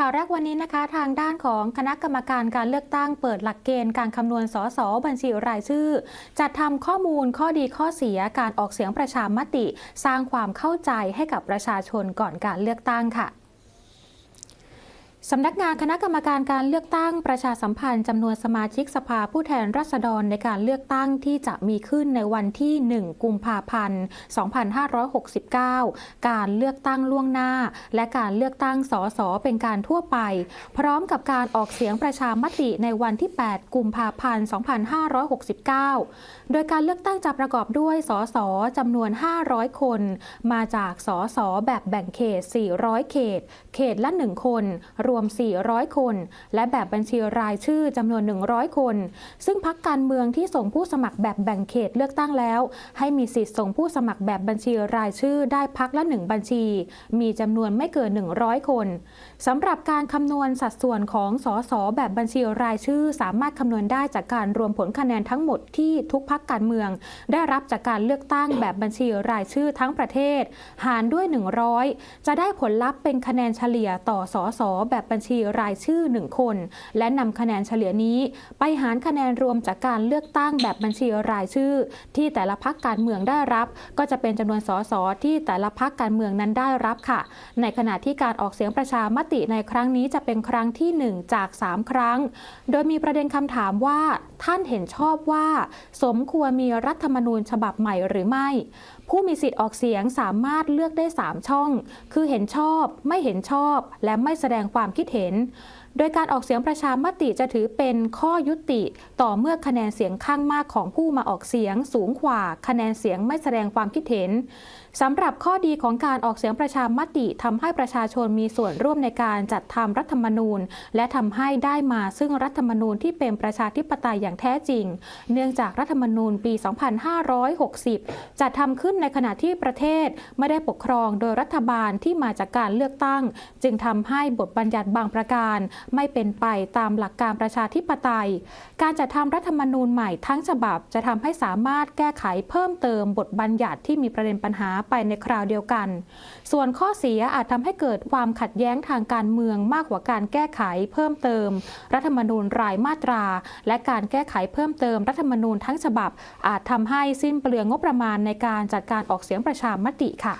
ข่าวแรกวันนี้นะคะ ทางด้านของคณะกรรมการการเลือกตั้งเปิดหลักเกณฑ์การคำนวณสสบัญชีรายชื่อ จัดทำข้อมูลข้อดีข้อเสียการออกเสียงประชามติ สร้างความเข้าใจให้กับประชาชนก่อนการเลือกตั้งค่ะ สำนักงานคณะกรรมการการเลือกตั้งประชาสัมพันธ์จำนวนสมาชิกสภาผู้แทนราษฎรในการเลือกตั้งที่จะมีขึ้นในวันที่ 1 กุมภาพันธ์ 2569 การเลือกตั้งล่วงหน้า และการเลือกตั้งสสเป็นการทั่วไป พร้อมกับการออกเสียงประชามติในวันที่ 8 กุมภาพันธ์ 2569 โดยการเลือกตั้งจะประกอบด้วยสสจำนวน 500 คน มาจากสสแบบแบ่งเขต 400 เขต เขตละ 1 คนรววม 400 คน และแบบบัญชีรายชื่อจำนวน 100 คน ซึ่งพักการเมืองที่ส่งผู้สมัครแบบแบ่งเขตเลือกตั้งแล้ว ให้มีสิทธิ์ส่งผู้สมัครแบบบัญชีรายชื่อได้พักละ 1 บัญชี มีจำนวนไม่เกิน 100 คนสำหรับการคำนวณสัดส่วนของสสแบบบัญชีรายชื่อ สามารถคำนวณได้จากการรวมผลคะแนนทั้งหมดที่ทุกพักการเมือง ได้รับจากการเลือกตั้งแบบบัญชีรายชื่อทั้งประเทศ หารด้วย 100 จะได้ผลลัพธ์เป็นคะแนนเฉลี่ยต่อสสแบบบัญชีรายชื่อ 1 คน และนำคะแนนเฉลี่ยนี้ไปหารคะแนนรวมจากการเลือกตั้งแบบบัญชีรายชื่อ ที่แต่ละพักการเมืองได้รับ ก็จะเป็นจำนวนสสที่แต่ละพักการเมืองนั้นได้รับค่ะ ในขณะที่การออกเสียงประชามติในครั้งนี้จะเป็นครั้งที่ 1 จาก 3 ครั้ง โดยมีประเด็นคำถามว่าท่านเห็นชอบว่า สมควรมีรัฐธรรมนูญฉบับใหม่หรือไม่ ผู้มีสิทธิ์ออกเสียงสามารถเลือกได้ 3 ช่อง คือเห็นชอบ ไม่เห็นชอบ และไม่แสดงความคิดเห็น โดยการออกเสียงประชามติจะถือเป็นข้อยุติต่อเมื่อคะแนนเสียงข้างมากของผู้มาออกเสียงสูงกว่าคะแนนเสียงไม่แสดงความคิดเห็นสำหรับข้อดีของการออกเสียงประชามติทำให้ประชาชนมีส่วนร่วมในการจัดทำรัฐธรรมนูญ และทำให้ได้มาซึ่งรัฐธรรมนูญที่เป็นประชาธิปไตยอย่างแท้จริง เนื่องจากรัฐธรรมนูญปี 2560 จัดทำขึ้นในขณะที่ประเทศไม่ได้ปกครองโดยรัฐบาลที่มาจากการเลือกตั้ง จึงทำให้บทบัญญัติบางประการไม่เป็นไปตามหลักการประชาธิปไตย การจัดทำรัฐธรรมนูญใหม่ทั้งฉบับจะทำให้สามารถแก้ไขเพิ่มเติมบทบัญญัติที่มีประเด็นปัญหาไปในคราวเดียวกัน ส่วนข้อเสียอาจทำให้เกิดความขัดแย้งทางการเมืองมากกว่าการแก้ไขเพิ่มเติม รัฐธรรมนูญรายมาตรา และการแก้ไขเพิ่มเติมรัฐธรรมนูญทั้งฉบับ อาจทำให้สิ้นเปลืองงบประมาณในการจัดการออกเสียงประชามติค่ะ